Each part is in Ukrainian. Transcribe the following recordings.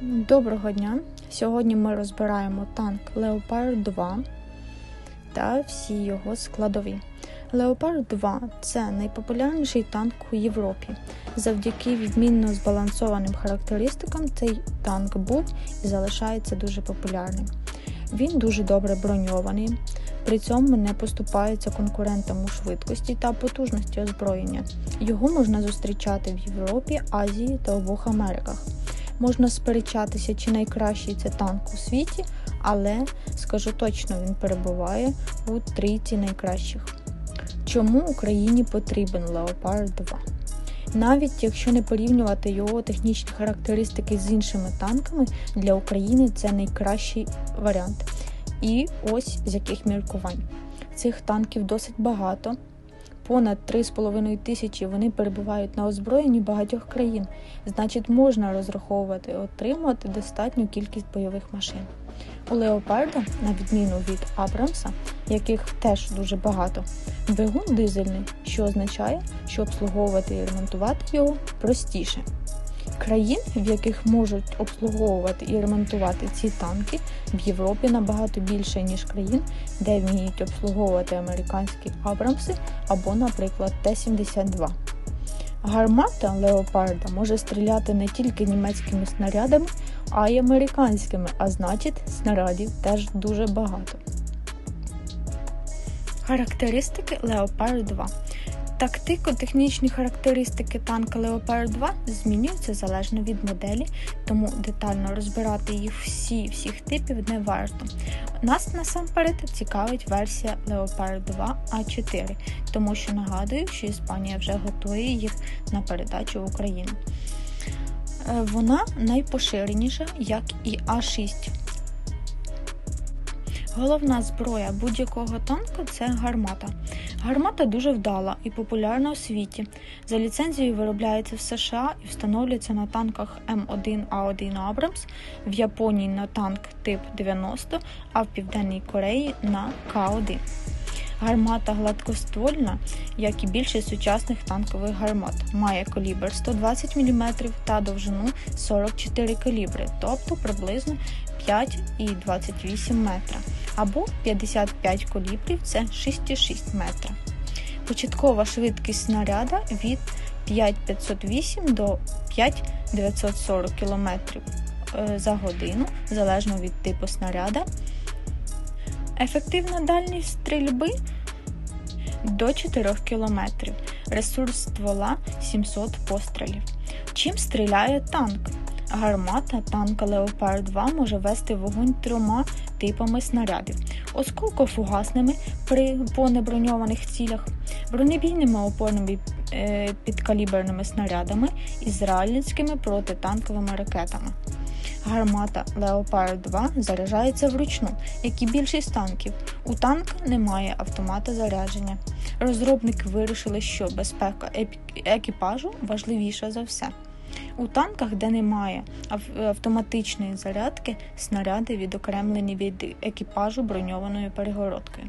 Доброго дня! Сьогодні ми розбираємо танк Leopard 2 та всі його складові. Leopard 2 це найпопулярніший танк у Європі. Завдяки відмінно збалансованим характеристикам цей танк був і залишається дуже популярним. Він дуже добре броньований, при цьому не поступається конкурентам у швидкості та потужності озброєння. Його можна зустрічати в Європі, Азії та обох Америках. Можна сперечатися, чи найкращий це танк у світі, але скажу точно, він перебуває у трійці найкращих. Чому Україні потрібен Leopard 2? Навіть якщо не порівнювати його технічні характеристики з іншими танками, для України це найкращий варіант. І ось з яких міркувань. Цих танків досить багато. Понад 3,5 тисячі вони перебувають на озброєнні багатьох країн, значить, можна розраховувати отримувати достатню кількість бойових машин. У Леопарда, на відміну від Абрамса, яких теж дуже багато, двигун дизельний, що означає, що обслуговувати і ремонтувати його простіше. Країн, в яких можуть обслуговувати і ремонтувати ці танки, в Європі набагато більше, ніж країн, де вміють обслуговувати американські Абрамси або, наприклад, Т-72. Гармата Леопарда може стріляти не тільки німецькими снарядами, а й американськими, а значить, снарядів теж дуже багато. Характеристики Leopard 2 Тактико-технічні характеристики танка Leopard 2 змінюються залежно від моделі, тому детально розбирати їх всі всіх типів не варто. Нас насамперед цікавить версія Leopard 2 А4, тому що нагадую, що Іспанія вже готує їх на передачу в Україну. Е, вона найпоширеніша, як і А6. Головна зброя будь-якого танку це гармата. Гармата дуже вдала і популярна у світі. За ліцензією виробляється в США і встановлюється на танках М1А1 Абрамс, в Японії на танк тип 90, а в Південній Кореї на К1. Гармата гладкоствольна, як і більшість сучасних танкових гармат. Має калібр 120 мм та довжину 44 калібри, тобто приблизно 5,28 метра, або 55 калібрів це 6,6 метра. Початкова швидкість снаряда від 5,508 до 5,940 км е, за годину, залежно від типу снаряда. Ефективна дальність стрільби до 4 км. Ресурс ствола 700 пострілів. Чим стріляє танк? Гармата танка Leopard 2 може вести вогонь трьома типами снарядів: осколкофугасними при по неброньованих цілях, бронебійними опорними е, підкаліберними снарядами і зральницькими протитанковими ракетами. Гармата Leopard 2 заряджається вручну, як і більшість танків. У танка немає автомата зарядження. Розробники вирішили, що безпека екіпажу важливіша за все. У танках, де немає автоматичної зарядки, снаряди відокремлені від екіпажу броньованою перегородкою.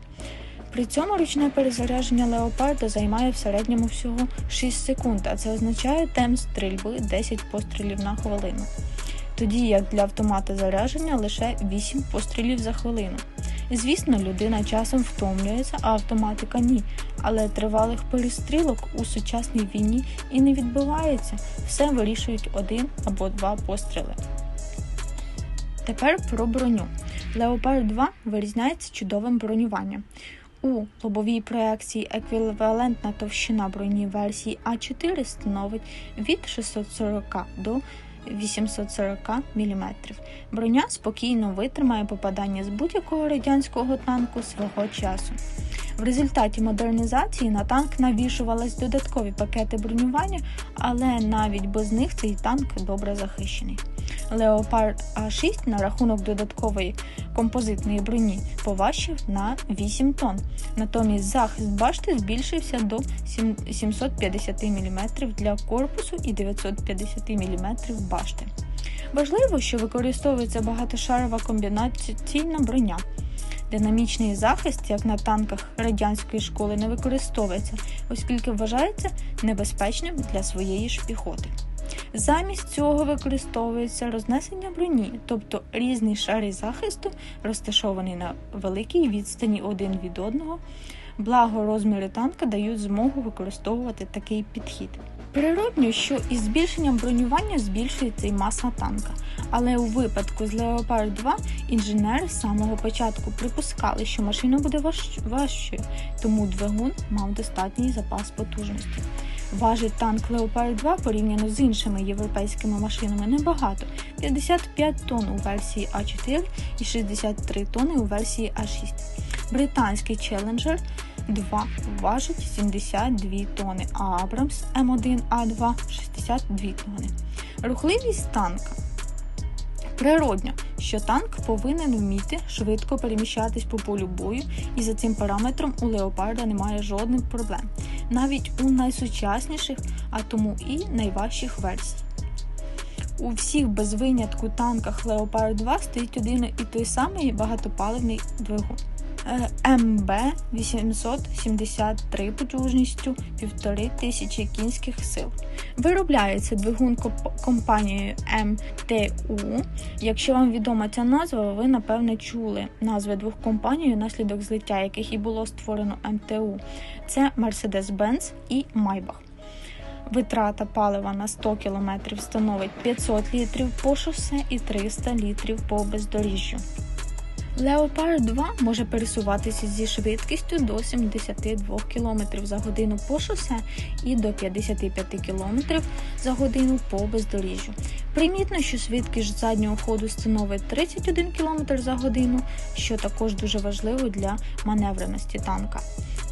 При цьому ручне перезарядження леопарда займає в середньому всього 6 секунд, а це означає темп стрільби 10 пострілів на хвилину тоді як для автомата зарядження лише 8 пострілів за хвилину. Звісно, людина часом втомлюється, а автоматика ні. Але тривалих перестрілок у сучасній війні і не відбувається, все вирішують один або два постріли. Тепер про броню. Leopard 2 вирізняється чудовим бронюванням. У лобовій проекції еквівалентна товщина броні версії А4 становить від 640 до 840 мм. Броня спокійно витримає попадання з будь-якого радянського танку свого часу. В результаті модернізації на танк навішувались додаткові пакети бронювання, але навіть без них цей танк добре захищений. Leopard А6 на рахунок додаткової композитної броні поважчив на 8 тонн. Натомість захист башти збільшився до 750 мм для корпусу і 950 мм башти. Важливо, що використовується багатошарова комбінаційна броня. Динамічний захист, як на танках радянської школи, не використовується, оскільки вважається небезпечним для своєї ж піхоти. Замість цього використовується рознесення броні, тобто різні шари захисту, розташовані на великій відстані один від одного. Благо розміри танка дають змогу використовувати такий підхід. Природньо, що із збільшенням бронювання збільшується і маса танка. Але у випадку з Leopard 2 інженери з самого початку припускали, що машина буде важ... важчою, тому двигун мав достатній запас потужності. Важить танк Leopard 2 порівняно з іншими європейськими машинами небагато 55 тонн у версії А4 і 63 тонни у версії А6. Британський Challenger 2 важить 72 тонни, а Абрамс М1А2 62 тонни. Рухливість танка. Природньо, що танк повинен вміти швидко переміщатись по полю бою, і за цим параметром у Леопарда немає жодних проблем, навіть у найсучасніших, а тому і найважчих версій. У всіх без винятку танках Leopard 2 стоїть один і той самий багатопаливний двигун. МБ 873 потужністю 1500 кінських сил. Виробляється двигун компанією МТУ. Якщо вам відома ця назва, ви напевне чули назви двох компаній, наслідок злиття яких і було створено МТУ. Це Mercedes-Benz і Maybach. Витрата палива на 100 км становить 500 літрів по шосе і 300 літрів по бездоріжжю. Leopard 2 може пересуватися зі швидкістю до 72 км за годину по шосе і до 55 км за годину по бездоріжжю. Примітно, що швидкість заднього ходу становить 31 км за годину, що також дуже важливо для маневреності танка.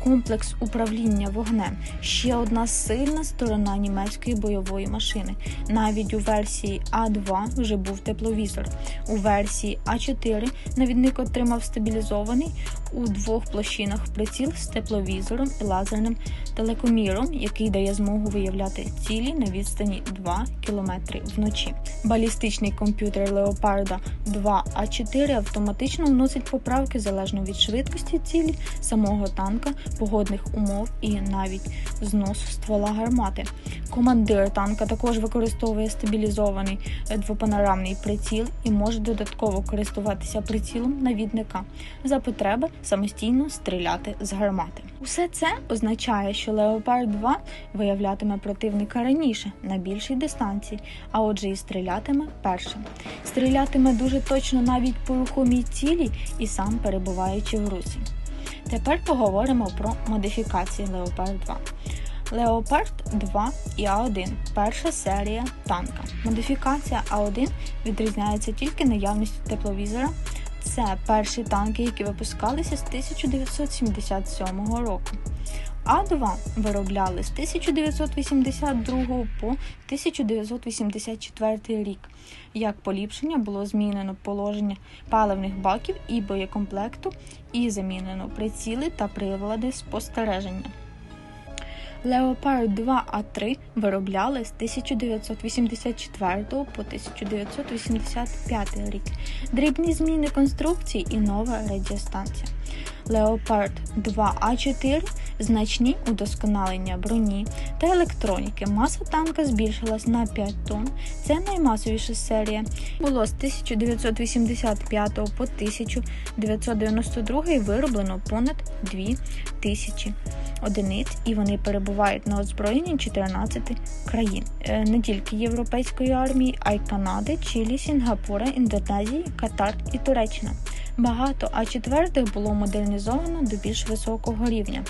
Комплекс управління вогнем ще одна сильна сторона німецької бойової машини. Навіть у версії А2 вже був тепловізор. У версії А4 навідник отримав стабілізований у двох площинах приціл з тепловізором і лазерним телекоміром, який дає змогу виявляти цілі на відстані 2 км вночі. Балістичний комп'ютер Leopard 2 А4 автоматично вносить поправки залежно від швидкості цілі самого танка погодних умов і навіть зносу ствола гармати. Командир танка також використовує стабілізований двопанорамний приціл і може додатково користуватися прицілом навідника за потреби самостійно стріляти з гармати. Усе це означає, що Leopard 2 виявлятиме противника раніше на більшій дистанції, а отже і стрілятиме першим. Стрілятиме дуже точно навіть по рухомій цілі і сам перебуваючи в русі. Тепер поговоримо про модифікації Leopard 2. Leopard 2 і А1 перша серія танка. Модифікація А1 відрізняється тільки наявністю тепловізора. Це перші танки, які випускалися з 1977 року. А2 виробляли з 1982 по 1984 рік. Як поліпшення було змінено положення паливних баків і боєкомплекту, і замінено приціли та прилади спостереження. Leopard 2 А3 виробляли з 1984 по 1985 рік. Дрібні зміни конструкції і нова радіостанція. Leopard 2 А4 значні удосконалення броні та електроніки. Маса танка збільшилась на 5 тонн. Це наймасовіша серія. Було з 1985 по 1992 вироблено понад 2 тисячі одиниць, і вони перебувають на озброєнні 14 країн, е, не тільки європейської армії, а й Канади, Чилі, Сінгапура, Індонезії, Катар і Туреччина. Багато а четвертих було модернізовано до більш високого рівня.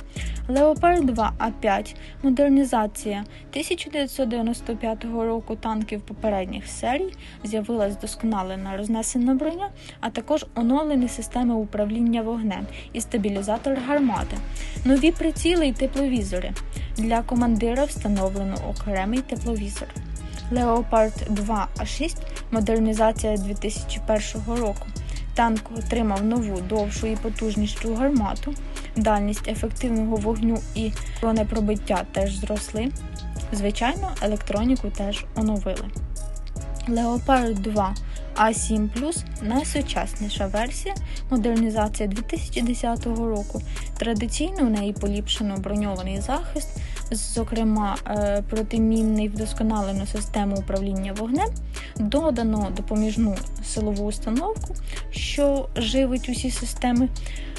Леопард 2 А5 модернізація 1995 року танків попередніх серій з'явилась вдосконалена рознесена броня, а також оновлені системи управління вогнем і стабілізатор гармати, нові приціли і тепловізори. Для командира встановлено окремий тепловізор. Леопард 2 А6 модернізація 2001 року. Танк отримав нову довшу і потужнішу гармату, дальність ефективного вогню і бронепробиття теж зросли. Звичайно, електроніку теж оновили. Leopard 2 А7 Plus найсучасніша версія модернізація 2010 року. Традиційно в неї поліпшено броньований захист, зокрема е, протимінний вдосконалену систему управління вогнем, додано допоміжну силову установку, що живить усі системи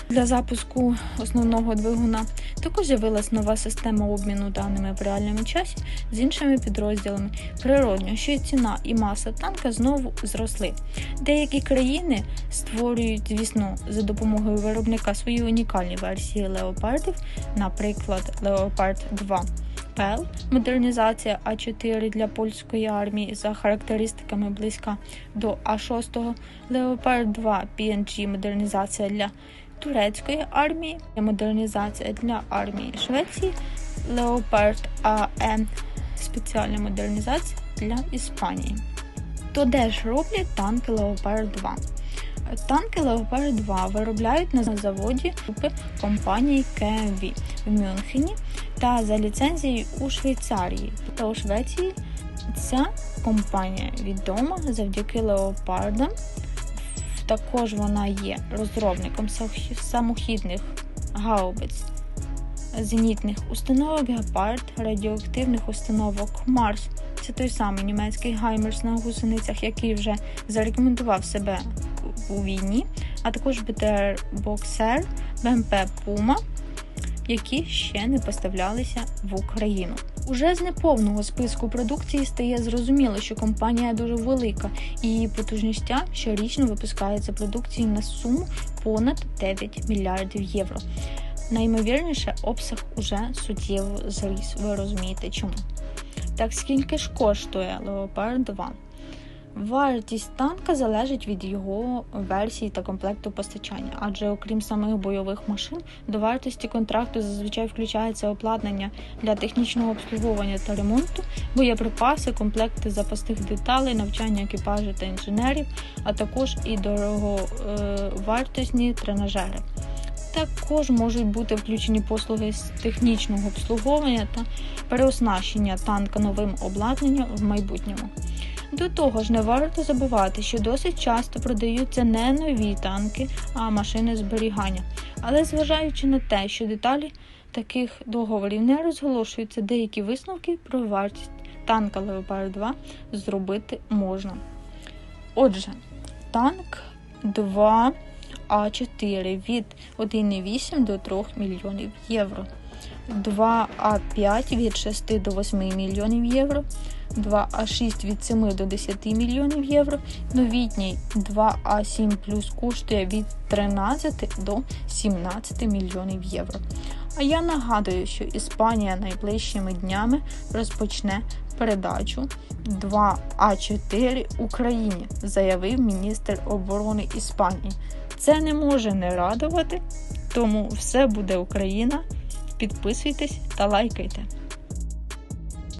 для запуску основного двигуна. Також з'явилась нова система обміну даними в реальному часі з іншими підрозділами. Природньо, що і ціна і маса танка знову зросли. Деякі країни створюють, звісно, за допомогою виробника свої унікальні версії леопардів, наприклад, Leopard 2 ПЕЛ модернізація А4 для польської армії за характеристиками близька до А6, Leopard 2 PNG модернізація для турецької армії, модернізація для армії Швеції, Leopard AN спеціальна модернізація для Іспанії. То де ж роблять танки Leopard 2? Танки Leopard 2 виробляють на заводі групи компанії KMV в Мюнхені та за ліцензією у Швейцарії та у Швеції. Ця компанія відома завдяки леопардам. Також вона є розробником самохідних гаубиць, зенітних установок Гепард, радіоактивних установок Марс. Це той самий німецький гаймерс на гусеницях, який вже зарекомендував себе у війні, а також БТР Боксер, БМП Пума, які ще не поставлялися в Україну. Уже з неповного списку продукції стає зрозуміло, що компанія дуже велика і її потужністя щорічно випускається продукції на суму понад 9 мільярдів євро. Наймовірніше, обсяг уже суттєво зріс. Ви розумієте чому? Так скільки ж коштує Leopard 2? Вартість танка залежить від його версії та комплекту постачання, адже окрім самих бойових машин, до вартості контракту зазвичай включається обладнання для технічного обслуговування та ремонту, боєприпаси, комплекти запасних деталей, навчання екіпажу та інженерів, а також і дороговартісні тренажери. Також можуть бути включені послуги з технічного обслуговування та переоснащення танка новим обладнанням в майбутньому. До того ж, не варто забувати, що досить часто продаються не нові танки, а машини зберігання. Але зважаючи на те, що деталі таких договорів не розголошуються, деякі висновки про вартість танка Leopard 2 зробити можна. Отже, танк 2 А4 від 1,8 до 3 мільйонів євро. 2А5 від 6 до 8 мільйонів євро, 2А6 від 7 до 10 мільйонів євро. Новітній 2А7 плюс коштує від 13 до 17 мільйонів євро. А я нагадую, що Іспанія найближчими днями розпочне передачу 2А4 Україні, заявив міністр оборони Іспанії. Це не може не радувати, тому все буде Україна. Підписуйтесь та лайкайте.